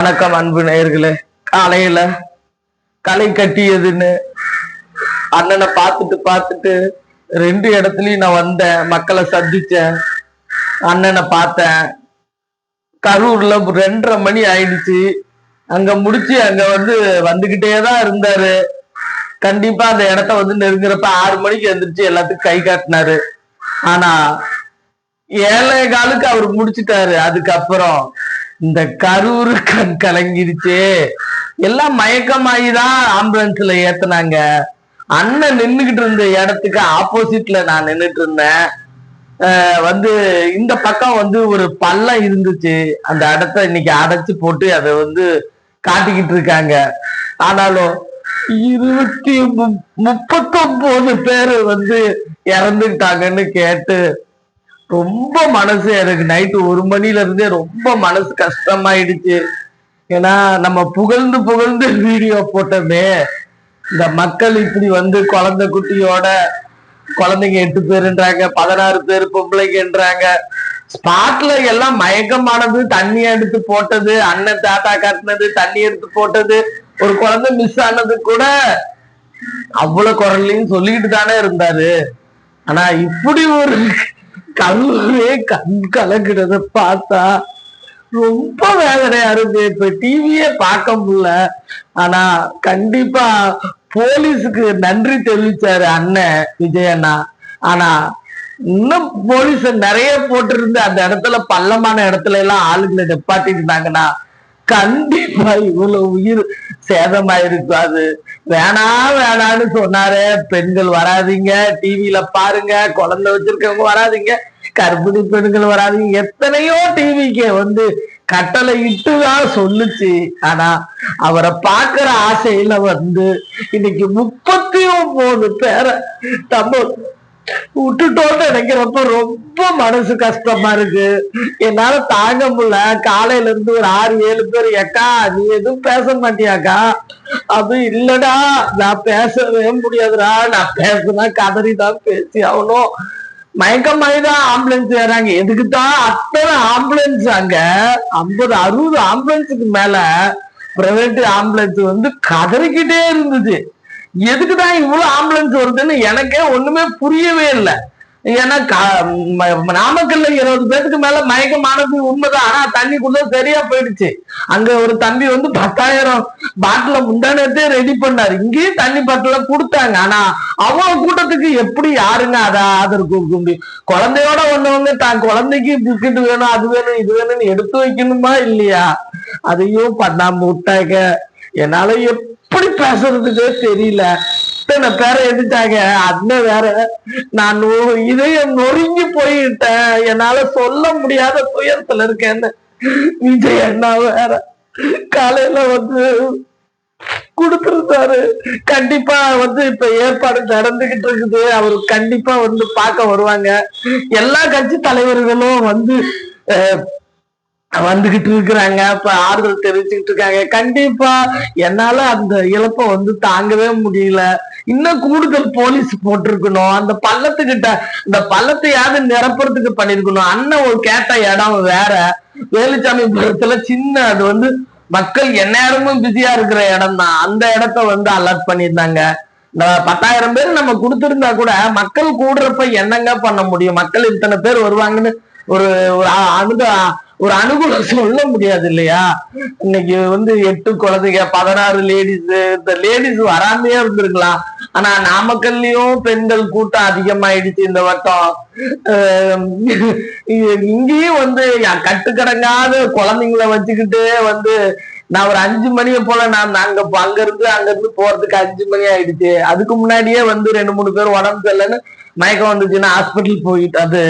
வணக்கம் அன்பு நேயர்களே. காலையில களை கட்டியதுன்னு அண்ணனை பார்த்துட்டு பார்த்துட்டு ரெண்டு இடத்துலயும் நான் வந்தேன். மக்களை சந்திச்சேன். அண்ணனை பார்த்தேன். கரூர்ல ரெண்டரை மணி ஆயிடுச்சு. அங்க முடிச்சு அங்க வந்து வந்துகிட்டே தான் இருந்தாரு. கண்டிப்பா அந்த இடத்த வந்து நெருங்குறப்ப ஆறு மணிக்கு எந்திரிச்சு எல்லாத்துக்கும் கை காட்டினாரு. ஆனா ஏழை காலுக்கு அவர் முடிச்சிட்டாரு. அதுக்கப்புறம் இந்த கரூர் கண் கலங்கிருச்சு. எல்லாம் மயக்கமாயிதான் ஆம்புலன்ஸ்ல ஏத்தினாங்க. அண்ணன் நின்றுகிட்டு இருந்த இடத்துக்கு ஆப்போசிட்ல நான் நின்னுட்டு இருந்தேன். வந்து இந்த பக்கம் வந்து ஒரு பள்ளம் இருந்துச்சு. அந்த இடத்த இன்னைக்கு அடைச்சு போட்டு அதை வந்து காட்டிக்கிட்டு இருக்காங்க. ஆனாலும் இருபத்தி மு- முப்பத்தொன்பது பேர் வந்து இறந்துட்டாங்கன்னு கேட்டு ரொம்ப மனசு எனக்கு நைட்டு ஒரு மணில இருந்தே ரொம்ப மனசு கஷ்டமாயிடுச்சு. ஏன்னா நம்ம புகழ்ந்து புகழ்ந்து வீடியோ போட்டோமே. இந்த மக்கள் இப்படி வந்து குழந்தை குட்டியோட குழந்தைங்க எட்டு பேருன்றாங்க பதினாறு பேர் பொம்பளைங்கன்றாங்க. ஸ்பாட்ல எல்லாம் மயக்கமானது தண்ணி எடுத்து போட்டது அண்ணன் தாத்தா காட்டினது தண்ணி எடுத்து போட்டது ஒரு குழந்தை மிஸ் ஆனது கூட அவ்வளவு குரல்லையும் சொல்லிக்கிட்டு தானே இருந்தாரு. ஆனா இப்படி ஒரு கண்ணே கண் கலங்குறத பார்த்தா ரொம்ப வேதனையா இருந்து இப்ப டிவியே பார்க்க முடியல. ஆனா கண்டிப்பா போலீஸுக்கு நன்றி தெரிவிச்சாரு அண்ணன் விஜய் அண்ணா. ஆனா இன்னும் போலீஸ் நிறைய போட்டிருந்து அந்த இடத்துல பள்ளமான இடத்துல எல்லாம் ஆளுங்களை நிப்பாட்டிட்டு இருந்தாங்கன்னா கண்டிப்பா இவ்வளவு உயிர் சேதமாயிருக்காது வேணா வேணான்னு சொன்னாரு. பெண்கள் வராதீங்க. டிவியில பாருங்க. குழந்தை வச்சிருக்கவங்க வராதீங்க. கர்ப்பிணி பெண்கள் வராதீங்க. எத்தனையோ டிவிக்கு வந்து கட்டளை இட்டுதான் சொல்லுச்சு. ஆனா அவரை பாக்குற ஆசையில வந்து இன்னைக்கு முப்பத்தி ஒன்பது பேரை நம்ம விட்டுட்டோன்னு நினைக்கிறப்ப ரொம்ப மனசு கஷ்டமா இருக்கு. என்னால தாங்க முடியல. காலையில இருந்து ஒரு ஆறு ஏழு பேர் ஏக்கா நீ எதுவும் பேச மாட்டியாக்கா? அது இல்லடா. நான் பேசவே முடியாதுடா. நான் பேசுனா கதறி தான் பேசி ஆகணும். மயக்கமாயிதான் ஆம்புலன்ஸ் ஏறாங்க. எதுக்குதான் அத்தனை ஆம்புலன்ஸ் அங்க? ஐம்பது அறுபது ஆம்புலன்ஸுக்கு மேல பிரைவேட் ஆம்புலன்ஸ் வந்து கதறிக்கிட்டே இருந்துச்சு. எதுக்கு தான் இவ்வளவு ஆம்புலன்ஸ் வருதுன்னு எனக்கே ஒண்ணுமே புரியவே இல்லை. ஏன்னா நாமக்கல்ல இருபது பேருக்கு மேல மயக்கமானது உண்மைதான். ஆனா தண்ணி தண்ணிக்குள்ள சரியா போயிடுச்சு. அங்க ஒரு தம்பி வந்து பத்தாயிரம் பாட்டில முந்தானத்தே ரெடி பண்ணாரு. இங்கேயும் தண்ணி பாட்டில கொடுத்தாங்க. ஆனா அவ்வளவு கூட்டத்துக்கு எப்படி யாருங்க அதை ஆதரவு கொடுக்க முடியும்? குழந்தையோட ஒண்ணவங்க தான். குழந்தைக்கு பிஸ்கட் வேணும் அது வேணும் இது வேணும்னு எடுத்து வைக்கணுமா இல்லையா? அதையும் பண்ணாம விட்டாங்க. என்னால எப்படி பேசுறதுக்கே தெரியல. இத்தனை பேரை எடுத்தாங்க. அண்ணன் வேற நான் இதயம் நொறுங்கி போயிட்டேன். என்னால சொல்ல முடியாத துயரத்துல இருக்கேன்னு. விஜய் அண்ணா வேற காலையில வந்து கொடுத்துருந்தாரு. கண்டிப்பா வந்து இப்ப ஏற்பாடு நடந்துகிட்டு இருக்குது. அவர் கண்டிப்பா வந்து பார்க்க வருவாங்க. எல்லா கட்சி தலைவர்களும் வந்து வந்துகிட்டு இருக்கிறாங்க. இப்ப ஆறுதல் தெரிவிச்சுக்கிட்டு இருக்காங்க. கண்டிப்பா என்னால அந்த இழப்பை வந்து தாங்கவே முடியல. இன்னும் கூடுதல் போலீஸ் போட்டிருக்கணும். அந்த பள்ளத்துக்கிட்ட இந்த பள்ளத்தையாவது நிரப்புறதுக்கு பண்ணிருக்கணும். அண்ணன் ஒரு கேட்ட இடம் வேற. வேலுச்சாமிபுரத்துல சின்ன அது வந்து மக்கள் எந்நேரமும் பிஸியா இருக்கிற இடம் தான் அந்த இடத்த வந்து அலர்ட் பண்ணியிருந்தாங்க. இந்த பத்தாயிரம் பேர் நம்ம கொடுத்திருந்தா கூட மக்கள் கூடுறப்ப என்னங்க பண்ண முடியும்? மக்கள் இத்தனை பேர் வருவாங்கன்னு ஒரு ஒரு ஒரு அனுகூலம் சொல்ல முடியாது இல்லையா? இன்னைக்கு வந்து எட்டு குழந்தைங்க பதினாறு லேடிஸ் இந்த லேடிஸ் வராமையே இருந்திருக்கலாம். ஆனா நாமக்கல்லையும் பெண்கள் கூட்டம் அதிகமாயிடுச்சு இந்த வட்டம். இங்கேயும் வந்து கட்டுக்கடங்காத குழந்தைங்கள வச்சுக்கிட்டு வந்து நான் ஒரு அஞ்சு மணியை போல நான் அங்க அங்க இருந்து அங்க இருந்து போறதுக்கு அஞ்சு மணி ஆயிடுச்சு. அதுக்கு முன்னாடியே வந்து ரெண்டு மூணு பேர் உடம்பு சரியில்லைன்னு மயக்கம் வந்துச்சுன்னா ஹாஸ்பிட்டல் போயிட்டு அது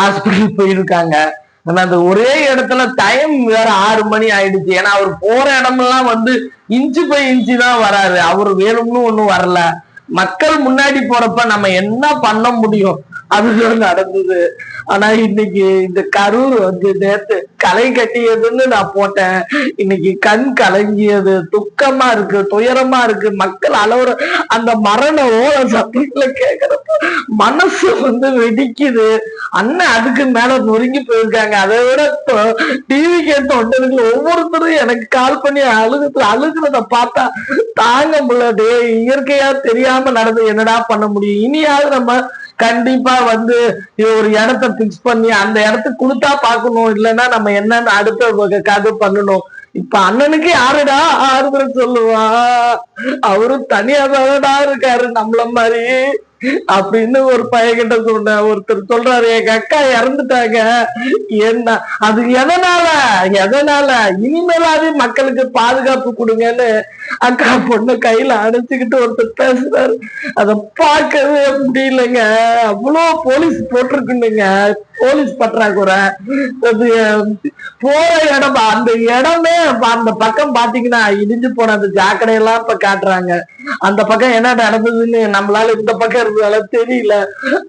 ஹாஸ்பிட்டல் போயிருக்காங்க. ஆனா அந்த ஒரே இடத்துல டைம் வேற ஆறு மணி ஆயிடுச்சு. ஏன்னா அவர் போற இடமெல்லாம் வந்து இன்ச்சு பை இன்ச்சு தான் வராரு. அவர் வேணும்னு ஒண்ணும் வரல. மக்கள் முன்னாடி போறப்ப நம்ம என்ன பண்ண முடியும்? அதுதான் நடந்தது. ஆனா இன்னைக்கு இந்த கரூர் வந்து நேத்து களை கட்டியதுன்னு நான் போட்டேன். இன்னைக்கு கண் கலங்கியது. துக்கமா இருக்கு துயரமா இருக்கு. மக்கள் அளவுற அந்த மரண ஓல சத்தத்துல கேக்குறப்ப மனசு வந்து வெடிக்குது. அண்ணன் அதுக்கு மேல நொறுங்கி போயிருக்காங்க. அதை விட டிவி கேட்ட ஒன்றதுக்கு ஒவ்வொருத்தரும் எனக்கு கால் பண்ணி அழுகுது. அழுகுறத பார்த்தா தாங்க முடியல. இயற்கையா தெரியாம நடந்து என்னடா பண்ண முடியும்? இனியாவது நம்ம கண்டிப்பா வந்து ஒரு இடத்த பிக்ஸ் பண்ணி அந்த இடத்துக்கு கொடுத்தா பாக்கணும் இல்லைன்னா நம்ம என்னன்னு அடுத்த கதை பண்ணணும். இப்ப அண்ணனுக்கு யாருடா ஆறுதல் சொல்லுவா? அவரும் தனியா தானடா இருக்காரு நம்மள மாதிரி. அப்படின்னு ஒரு பையன்கிட்ட சொன்ன ஒருத்தர் சொல்றாரு எங்க அக்கா இறந்துட்டாங்க. என்ன அது எதனால எதனால? இனிமேலாவது மக்களுக்கு பாதுகாப்பு கொடுங்கன்னு அக்கா பொண்ணு கையில அணைச்சுக்கிட்டு ஒருத்தர் பேசுறாரு. அத பார்க்கவே முடியலங்க. அவ்வளோ போலீஸ் போட்டிருக்குன்னுங்க. போலீஸ் பற்றாக்குறை. போற இடம் அந்த இடமே அந்த பக்கம் பாத்தீங்கன்னா இடிஞ்சு போன அந்த ஜாக்கடையெல்லாம் இப்ப காட்டுறாங்க. அந்த பக்கம் என்ன நடந்ததுன்னு நம்மளால இந்த பக்கம் இருந்ததால தெரியல.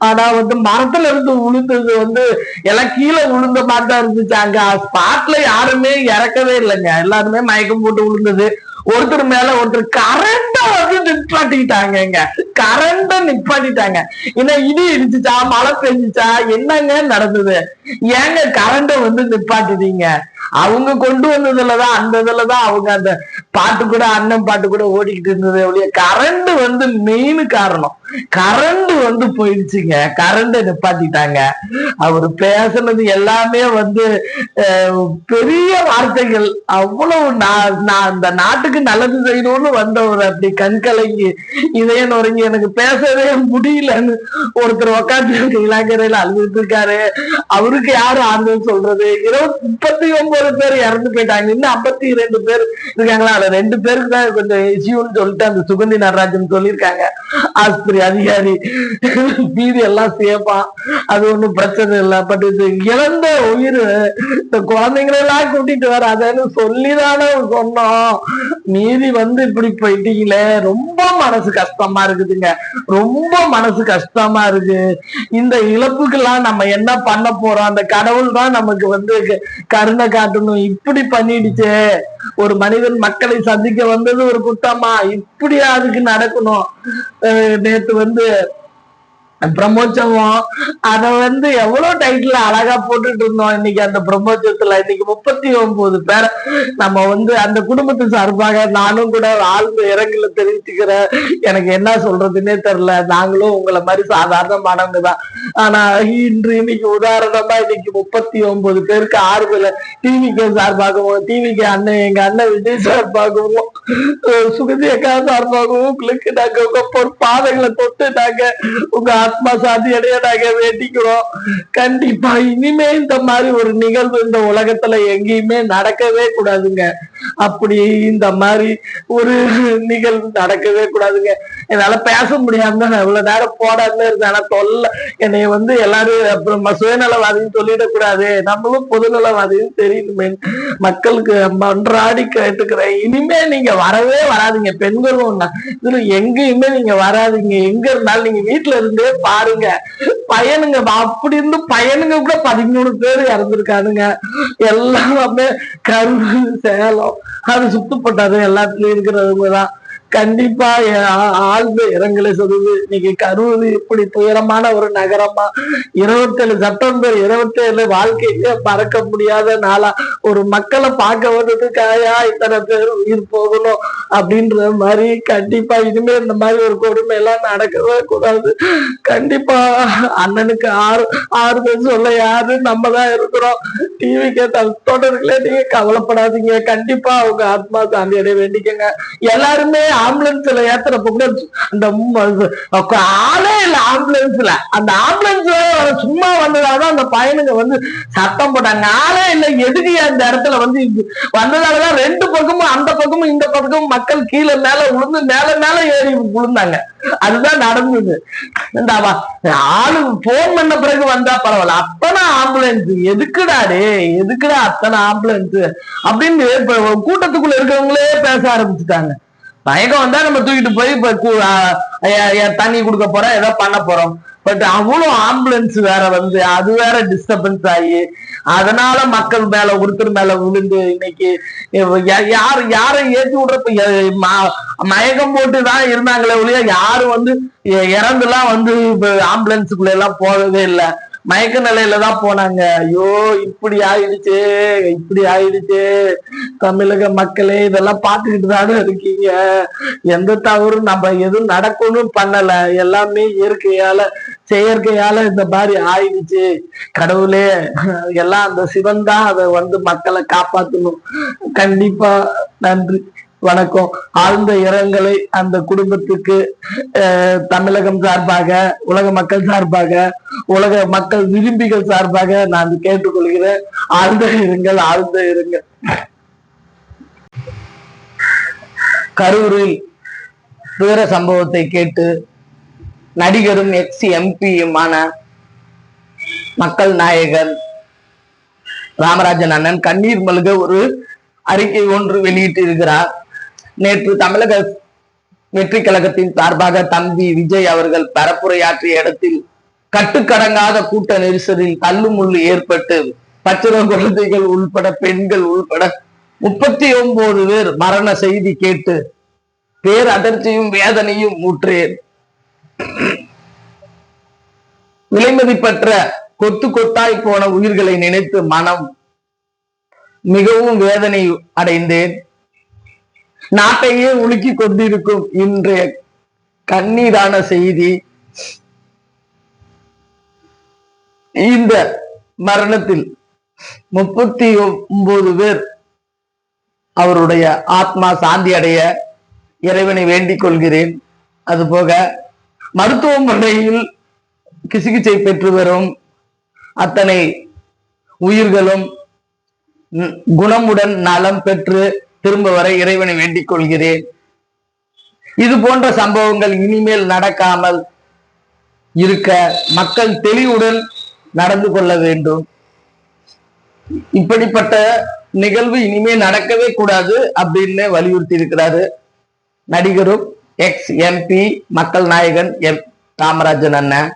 ஆனா வந்து மரத்துல இருந்து விழுந்தது வந்து எல்லாம் கீழே விழுந்த மாதிரி தான் இருந்துச்சு. அங்க ஸ்பாட்ல யாருமே இறக்கவே இல்லைங்க. எல்லாருமே மயக்கம் போட்டு விழுந்தது ஒருத்தர் மேல ஒருத்தர் கரண்ட வந்து நிப்பாட்டிக்கிட்டாங்க கரண்ட நிப்பாட்டிட்டாங்க. என்ன இடி இடிச்சுச்சா மழை பெஞ்சுச்சா என்னங்க நடந்தது? ஏங்க கரண்ட வந்து நிப்பாட்டிட்டீங்க? அவங்க கொண்டு வந்ததுலதான் அந்த இதுலதான் அவங்க அந்த பாட்டு கூட அண்ணன் பாட்டு கூட ஓடிக்கிட்டு இருந்தது ஒழிய கரண்ட் வந்து மெயின் காரணம். கரண்ட் வந்து போயிடுச்சுங்க. கரண்ட் நிப்பாட்டிட்டாங்க. அவர் பேசுனது எல்லாமே வந்து பெரிய வார்த்தைகள். அவ்வளவு நான் அந்த நாட்டுக்கு நல்லது செய்யணும்னு வந்தவர் அப்படி கண் கலங்கி இதய நுறங்கி எனக்கு பேசவே முடியலன்னு ஒருத்தர் உக்காந்து இளங்கரையில அழுதுட்டு இருக்காரு. அவருக்கு யாரும் ஆறுதல் சொல்றது? இருபத்தி முப்பத்தி ஒன்பது ஒன்பது பேர் இறந்து போயிட்டாங்க. இன்னும் ஐம்பத்தி ரெண்டு பேர் இருக்காங்களா? அதுல ரெண்டு பேருக்கு தான் கொஞ்சம் இஷ்யூன்னு சொல்லிட்டு அந்த சுகந்தி நடராஜன் சொல்லியிருக்காங்க. ஆஸ்பத்திரி அதிகாரி. மீதி எல்லாம் சேஃபா. அது ஒண்ணும் பிரச்சனை இல்லை. பட் இது இழந்த உயிர். இந்த குழந்தைங்களெல்லாம் கூட்டிட்டு வர அதன்னு சொல்லிதானே சொன்னோம். மீதி வந்து இப்படி போயிட்டீங்களே. ரொம்ப மனசு கஷ்டமா இருக்குதுங்க. ரொம்ப மனசு கஷ்டமா இருக்கு. இந்த இழப்புக்கெல்லாம் நம்ம என்ன பண்ண போறோம்? அந்த கடவுள் தான் நமக்கு வந்து கருணை காட்டணும் இப்படி பண்ணிடுச்சே. ஒரு மனிதன் மக்களை சந்திக்க வந்தது ஒரு குத்தமா. இப்படியா அதுக்கு நடக்கணும். நேத்து வந்து பிரம்மோற்சவம். அத வந்து எவ்வளவு டைட்டில் அழகா போட்டுட்டு இருந்தோம் இன்னைக்கு அந்த பிரம்மோற்சவத்துல. இன்னைக்கு முப்பத்தி ஒன்பது பேர் நம்ம வந்து அந்த குடும்பத்து சார்பாக நானும் கூட ஆழ்ந்த இறங்கல தெரிவிச்சுக்கிறேன். எனக்கு என்ன சொல்றதுன்னே தெரியல. நாங்களும் உங்களை மாதிரி சாதாரணமானவங்க தான். ஆனா இன்று இன்னைக்கு உதாரணமா இன்னைக்கு முப்பத்தி ஒன்பது பேருக்கு ஆறுதல டிவிகே சார்பாகவும் டிவிக்கு அண்ணன் எங்க அண்ணன் விஜய் சார்பாகவும் சுகதி அக்கா சார்பாகவும் உங்களுக்கு நாங்க உங்க பாதைகளை தொட்டு நாங்க உங்க ஆத்மா சாந்தி அடைய நாங்க வேண்டிக்கிறோம். கண்டிப்பா இனிமே இந்த மாதிரி ஒரு நிகழ்வு இந்த உலகத்துல எங்கேயுமே நடக்கவே கூடாதுங்க. அப்படி இந்த மாதிரி ஒரு நிகழ்வு நடக்கவே கூடாதுங்க. என்னால பேச முடியாம நான் இவ்வளவு நேரம் போடாம இருந்தேன். ஆனா தொல்ல என்னைய வந்து எல்லாரும் அப்புறம் சுயநலவாதின்னு சொல்லிடக்கூடாது. நம்மளும் பொதுநலவாதின்னு தெரியணுமே. மக்களுக்கு மன்றாடி கேட்டுக்கிறேன். இனிமே நீங்க வரவே வராதிங்க. பெண்களும் இதுல எங்கேயுமே நீங்க வராதிங்க. எங்க இருந்தாலும் நீங்க வீட்டுல இருந்தே பாருங்க. பையனுங்க அப்படி இருந்து பையனுங்க கூட பதிமூணு பேர் இறந்துருக்கானுங்க. எல்லாமே கரும்பு சேலம் அது சுத்தப்பட்டது எல்லாத்துலயும் இருக்கிறவங்க தான். கண்டிப்பா ஆழ்ந்த இரங்கலை சொல்லுது. இன்னைக்கு கரூர் இப்படி துயரமான ஒரு நகரமா? இருபத்தேழு செப்டம்பர் இருபத்தேழு வாழ்க்கையில மறக்க முடியாத நாளா? ஒரு மக்களை பார்க்க வந்ததுக்காயா இத்தனை பேர் உயிர் போகணும் அப்படின்ற மாதிரி கண்டிப்பா இனிமே இந்த மாதிரி ஒரு கொடுமை எல்லாம் நடக்கவே கூடாது. கண்டிப்பா அண்ணனுக்கு ஆறு ஆறுதல் சொல்ல யாரு? நம்ம தான் இருக்கிறோம். டிவி கேட்ட தொடர்களே நீங்க கவலைப்படாதீங்க. கண்டிப்பா அவங்க ஆத்மா சாந்தி அடைய வேண்டிக்கங்க. எல்லாருமே ஆம்புலன்ஸ்ல ஏத்துறப்ப கூட அந்த ஆளே இல்லை ஆம்புலன்ஸ்ல அந்த ஆம்புலன்ஸ் சும்மா வந்ததாலதான் அந்த பையனுங்க வந்து சத்தம் போட்டாங்க. ஆளே இல்லை. எதுக்கு அந்த இடத்துல வந்து வந்ததாலதான் ரெண்டு பக்கமும் அந்த பக்கமும் இந்த பக்கமும் மக்கள் கீழே மேல விழுந்து மேல மேல ஏறி விழுந்தாங்க அதுதான் நடந்தது. ஆளு போன் பண்ண பிறகு வந்தா பரவாயில்ல. அத்தனை ஆம்புலன்ஸ் எதுக்குடாடே எதுக்குடா அத்தனை ஆம்புலன்ஸ் அப்படின்னு கூட்டத்துக்குள்ள இருக்கிறவங்களே பேச ஆரம்பிச்சுட்டாங்க. மயக்கம் வந்தா நம்ம தூக்கிட்டு போய் இப்ப தண்ணி கொடுக்க போறோம் ஏதோ பண்ண போறோம். பட் அவ்வளவு ஆம்புலன்ஸ் வேற வந்து அது வேற டிஸ்டர்பன்ஸ் ஆகி அதனால மக்கள் மேல ஒருத்தர் மேல விழுந்து இன்னைக்கு யா- யாரு யாரை ஏற்றி விடுறப்ப மயக்கம் போட்டு தான் இருந்தாங்களே ஒழிய யாரும் வந்து இ- இறந்துலாம் வந்து ஆம்புலன்ஸுக்குள்ள எல்லாம் போகவே இல்லை. மயக்க நிலையில தான் போனாங்க. ஐயோ இப்படி ஆயிடுச்சு இப்படி ஆயிடுச்சு. தமிழக மக்களே இதெல்லாம் பார்த்துக்கிட்டு தானே இருக்கீங்க. எந்த தவறும் நம்ம எதுவும் நடக்கணும் பண்ணல. எல்லாமே இயற்கையால செயற்கையால இந்த மாதிரி ஆயிடுச்சு. கடவுளே எல்லாம் அந்த சிவன் தான் அதை வந்து மக்களை காப்பாத்தணும். கண்டிப்பா நன்றி. வணக்கம். ஆழ்ந்த இரங்கலை அந்த குடும்பத்துக்கு தமிழகம் சார்பாக உலக மக்கள் சார்பாக உலக மக்கள் விரும்பிகள் சார்பாக நான் கேட்டுக்கொள்கிறேன். ஆழ்ந்த இருங்கள் ஆழ்ந்த இருங்கள் கரூரில் துயர சம்பவத்தை கேட்டு நடிகரும் எக்ஸ் எம்பியுமான மக்கள் நாயகன் ராமராஜன் அண்ணன் கண்ணீர் மல்க ஒரு அறிக்கை ஒன்று வெளியிட்டு இருக்கிறார் நேற்று தமிழக வெற்றி கழகத்தின் சார்பாக தம்பி விஜய் அவர்கள் பரப்புரையாற்றிய இடத்தில் கட்டுக்கடங்காத கூட்ட நெரிசலில் தள்ளுமுள்ளு ஏற்பட்டு பச்சிரம் குழந்தைகள் உள்பட பெண்கள் உள்பட முப்பத்தி ஒன்பது பேர் மரண செய்தி கேட்டு பேர் அதிர்ச்சியும் வேதனையும் ஊற்றேன். விலைமதிப்பற்ற கொத்து கொத்தாய் போன உயிர்களை நினைத்து மனம் மிகவும் வேதனை அடைந்தேன். நாட்டையே உலுக்கி கொண்டிருக்கும் இன்றைய கண்ணீரான செய்தி. இந்த மரணத்தில் முப்பத்தி ஒன்பது பேர் அவருடைய ஆத்மா சாந்தி அடைய இறைவனை வேண்டிக் கொள்கிறேன். அதுபோக மருத்துவமனையில் சிகிச்சை பெற்று வரும் அத்தனை உயிர்களும் குணமுடன் நலம் பெற்று திரும்ப வர இறைவனை வேண்டிக் கொள்கிறேன். இது போன்ற சம்பவங்கள் இனிமேல் நடக்காமல் இருக்க மக்கள் தெளிவுடன் நடந்து கொள்ள வேண்டும். இப்படிப்பட்ட நிகழ்வு இனிமே நடக்கவே கூடாது அப்படின்னு வலியுறுத்தி இருக்கிறாரு நடிகரும் எக்ஸ் எம்பி மக்கள் நாயகன் எம் ராமராஜன் அண்ணன்.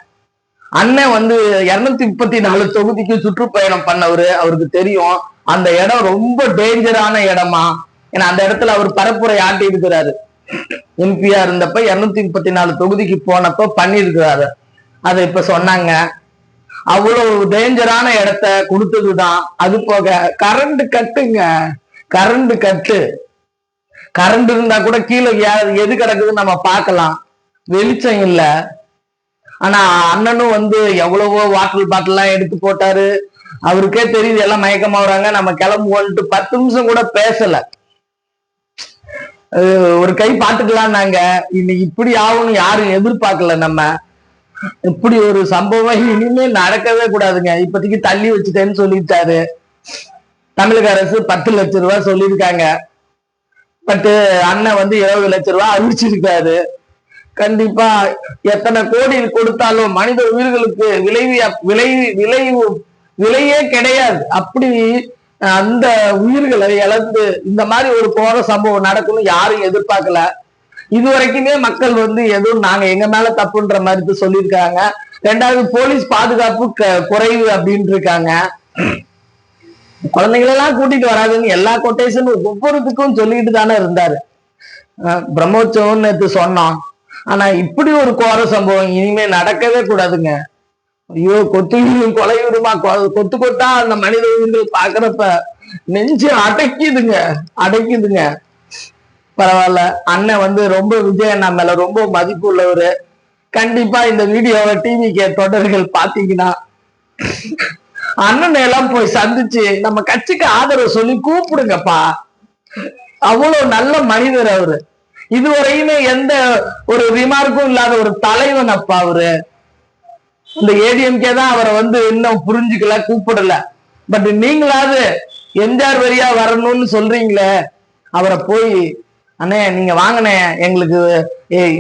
அண்ணன் வந்து இருநூத்தி முப்பத்தி நாலு தொகுதிக்கு சுற்றுப்பயணம் பண்ணவரு அவருக்கு தெரியும். அந்த இடம் ரொம்ப டேஞ்சரான இடமா. ஏன்னா அந்த இடத்துல அவர் பரப்புரை ஆட்டி இருக்கிறாரு எம்பியா இருந்தப்ப இருநூத்தி முப்பத்தி நாலு தொகுதிக்கு போனப்ப பண்ணியிருக்கிறாரு. அதை இப்ப சொன்னாங்க. அவ்வளவு டேஞ்சரான இடத்த கொடுத்ததுதான். அது போக கரண்ட் கட்டுங்க. கரண்ட் கட்டு. கரண்ட் இருந்தா கூட கீழே எது கிடக்குதுன்னு நம்ம பார்க்கலாம். வெளிச்சம் இல்ல. ஆனா அண்ணனும் வந்து எவ்வளவோ வாட்டர் பாட்டில் எல்லாம் எடுத்து போட்டாரு. அவருக்கே தெரியுது எல்லாம் மயக்கமாகறாங்க நம்ம கிளம்புவோன்ட்டு பத்து நிமிஷம் கூட பேசல. ஒரு கை பார்த்துக்கலாம் நாங்க. இன்னைக்கு இப்படி ஆகும்னு யாரும் எதிர்பார்க்கல நம்ம. இப்படி ஒரு சம்பவம் இனிமே நடக்கவே கூடாதுங்க. இப்போதைக்கு தள்ளி வச்சுட்டேன்னு சொல்லிட்டாரு. தமிழக அரசு பத்து லட்ச ரூபாய் சொல்லியிருக்காங்க. பட்டு அண்ணன் வந்து இருபது லட்சம் ரூபாய் அறிவிச்சிருக்காரு கண்டிப்பா எத்தனை கோடி கொடுத்தாலும் மனித உயிர்களுக்கு விளைவு விளைவு விளைவு விலையே கிடையாது. அப்படி அந்த உயிர்களை இழந்து இந்த மாதிரி ஒரு கோர சம்பவம் நடக்கும்னு யாரும் எதிர்பார்க்கல. இது வரைக்குமே மக்கள் வந்து எதுவும் நாங்க எங்க மேல தப்புன்ற மாதிரி தான் சொல்லியிருக்காங்க. ரெண்டாவது போலீஸ் பாதுகாப்பு க- குறைவு அப்படின்னு இருக்காங்க. குழந்தைங்களெல்லாம் கூட்டிட்டு வராதுன்னு எல்லா கொட்டேஷனும் ஒவ்வொருத்துக்கும் சொல்லிட்டு தானே இருந்தாரு. பிரம்மோற்சவம் நேற்று சொன்னோம் ஆனா இப்படி ஒரு கோர சம்பவம் இனிமே நடக்கவே கூடாதுங்க. ஐயோ கொத்து கொலையுருமா கொ- கொத்து கொத்தா அந்த மனித உயிர்கள் பாக்குறப்ப நெஞ்சு அடைக்குதுங்க அடைக்குதுங்க. பரவாயில்ல. அண்ணன் வந்து ரொம்ப விஜய் அண்ணா மேல ரொம்ப மதிப்பு உள்ளவரு. கண்டிப்பா இந்த வீடியோவை டிவி கே தொடர்கள் பாத்தீங்கன்னா அண்ணனை எல்லாம் போய் சந்திச்சு நம்ம கட்சிக்கு ஆதரவு சொல்லி கூப்பிடுங்கப்பா. அவ்வளவு நல்ல மனிதர் அவரு. இதுவரையுமே எந்த ஒரு ரிமார்க்கும் இல்லாத ஒரு தலைவன் அப்பா அவரு. இந்த ஏடிஎம்கே தான் அவரை வந்து இன்னும் புரிஞ்சுக்கல கூப்பிடல. பட் நீங்களாவது எம்ஜிஆர் வரியா வரணும்னு சொல்றீங்களே அவரை போய் அண்ணே நீங்க வாங்கண்ணே எங்களுக்கு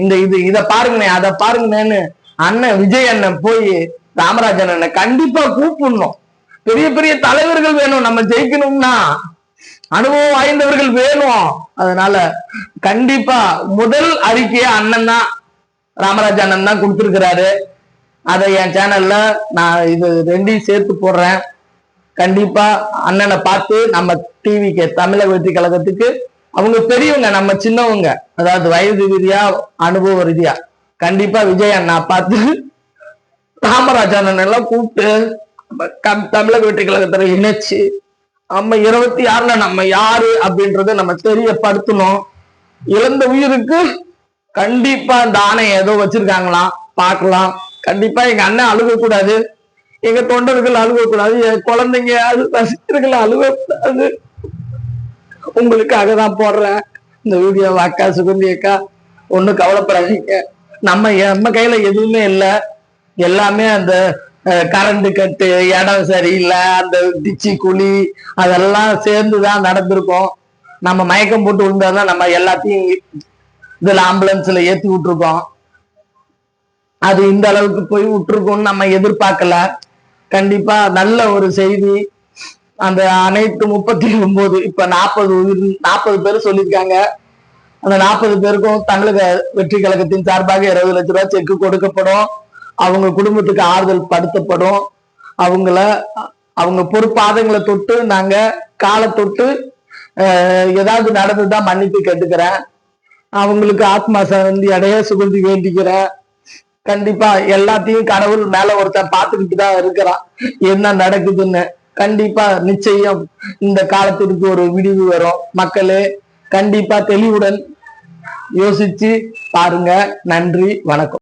இந்த இது இதை பாருங்கண்ணே அதை பாருங்கண்ணேன்னு அண்ணன் விஜய் அண்ணன் போய் ராமராஜன் அண்ணன் கண்டிப்பா கூப்பிடணும். பெரிய பெரிய தலைவர்கள் வேணும். நம்ம ஜெயிக்கணும்னா அனுபவம் வாய்ந்தவர்கள் வேணும். அதனால கண்டிப்பா முதல் அறிக்கையை அண்ணன் தான் ராமராஜ அண்ணன் தான் கொடுத்திருக்கிறாரு. அதை என் சேனல்ல நான் இது ரெண்டையும் சேர்த்து போடுறேன். கண்டிப்பா அண்ணனை பார்த்து நம்ம டிவிக்கு தமிழக வெற்றி கழகத்துக்கு அவங்க பெரியவங்க நம்ம சின்னவங்க அதாவது வயது ரீதியா அனுபவ ரீதியா. கண்டிப்பா விஜய் அண்ணா பார்த்து ராமராஜ் அண்ணன் எல்லாம் கூப்பிட்டு தமிழக வெற்றி கழகத்துல இணைச்சு நம்ம இருபத்தி ஆறுல நம்ம யாரு அப்படின்றத நம்ம தெரியப்படுத்தணும். இழந்த உயிருக்கு கண்டிப்பா இந்த ஆணையம் ஏதோ வச்சிருக்காங்களாம் பார்க்கலாம். கண்டிப்பா எங்க அண்ணன் அழுகக்கூடாது. எங்க தொண்டர்கள் அழுகக்கூடாது. என் குழந்தைங்க ரசிகர்கள் அழுகக்கூடாது. உங்களுக்காக தான் போடுறேன். இந்த வீடியோ அக்கா சுகந்தி அக்கா ஒன்றும் கவலைப்படாதீங்க. நம்ம நம்ம கையில எதுவுமே இல்லை. எல்லாமே அந்த கரண்ட் கட்டு இடம் சரியில்லை அந்த டிச்சி குழி அதெல்லாம் சேர்ந்து தான் நடந்திருக்கும். நம்ம மயக்கம் போட்டு விழுந்தாதான் நம்ம எல்லாத்தையும் இதுல ஆம்புலன்ஸ்ல ஏத்தி விட்டுருக்கோம். அது இந்த அளவுக்கு போய் விட்டுருக்கும்னு நம்ம எதிர்பார்க்கல. கண்டிப்பா நல்ல ஒரு செய்தி. அந்த அனைத்து முப்பத்தி ஒன்பது இப்ப நாற்பது நாற்பது பேர் சொல்லியிருக்காங்க. அந்த நாற்பது பேருக்கும் தமிழக வெற்றி கழகத்தின் சார்பாக இருபது லட்ச ரூபாய் செக் கொடுக்கப்படும். அவங்க குடும்பத்துக்கு ஆறுதல் படுத்தப்படும். அவங்கள அவங்க பொறுப்பாதங்களை தொட்டு நாங்க காலை தொட்டு ஏதாவது நடந்துதா மன்னிப்பு கேட்டுக்கிறேன். அவங்களுக்கு ஆத்மா சாந்தி அடைய சுகந்தி வேண்டிக்கிறேன். கண்டிப்பா எல்லாத்தையும் கடவுள் மேல ஒருத்தன் பார்த்துக்கிட்டு தான் இருக்கிறான். என்ன நடக்குதுன்னு கண்டிப்பா நிச்சயம் இந்த காலத்திற்கு ஒரு விடிவு வரும். மக்களே கண்டிப்பா தெளிவுடன் யோசிச்சு பாருங்க. நன்றி வணக்கம்.